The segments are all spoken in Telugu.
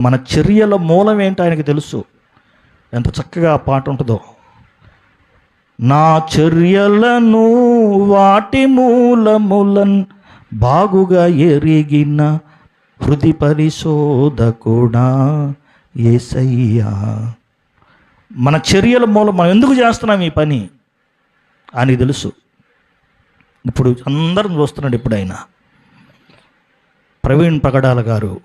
మన చర్యల మూలం ఏంటో ఆయనకి తెలుసు. ఎంత చక్కగా ఆ పాట ఉంటుందో. నా చర్యలను వాటి మూలములన్ బాగుగా ఎరిగిన హృది పరిశోధకుడా ఏసయ్యా. మన చర్యల మూలం మనం ఎందుకు చేస్తున్నాం ఈ పని? అని తెలుసు. ఇప్పుడు అందరం చూస్తున్నాడు ఇప్పుడు ఆయన ప్రవీణ్ పగడాల గారు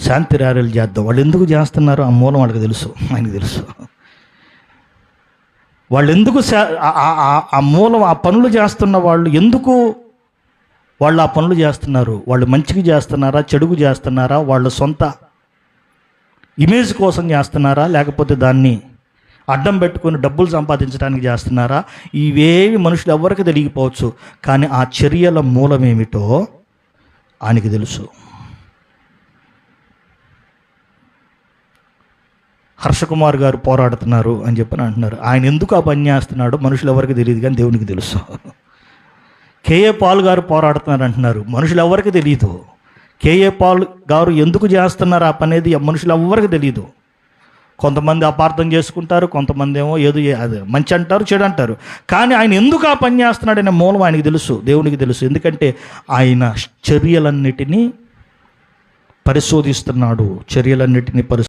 శాంతి ర్యాలీలు చేద్దాం. వాళ్ళు ఎందుకు చేస్తున్నారు? ఆ మూలం వాళ్ళకి తెలుసు. ఆయనకి తెలుసు. వాళ్ళు ఎందుకు ఆ- మూలం ఆ పనులు చేస్తున్న వాళ్ళు ఎందుకు వాళ్ళు ఆ పనులు చేస్తున్నారు? వాళ్ళు మంచికి చేస్తున్నారా? చెడుకు చేస్తున్నారా? వాళ్ళ సొంత ఇమేజ్ కోసం చేస్తున్నారా? లేకపోతే దాన్ని అడ్డం పెట్టుకొని డబ్బులు సంపాదించడానికి చేస్తున్నారా? ఇవేవి మనుషులు ఎవరికి తెలియకపోవచ్చు. కానీ ఆ చర్యల మూలమేమిటో ఆయనకి తెలుసు. హర్షకుమార్ గారు పోరాడుతున్నారు అని చెప్పని అంటున్నారు. ఆయన ఎందుకు ఆ పని చేస్తున్నాడో మనుషులు ఎవరికి తెలియదు కానీ దేవునికి తెలుసు. కేఏ పాల్ గారు పోరాడుతున్నారు అంటున్నారు. మనుషులు ఎవరికి తెలియదు. కేఏ పాల్ గారు ఎందుకు చేస్తున్నారు ఆ పనేది మనుషులు ఎవరికి తెలియదు. కొంతమంది అపార్థం చేసుకుంటారు కొంతమంది ఏమో ఏదో అది మంచి అంటారు చెడు అంటారు. కానీ ఆయన ఎందుకు ఆ పని చేస్తున్నాడనే మూలం ఆయనకి తెలుసు దేవునికి తెలుసు. ఎందుకంటే ఆయన చర్యలన్నిటినీ పరిశోధిస్తున్నాడు చర్యలన్నిటినీ పరిశో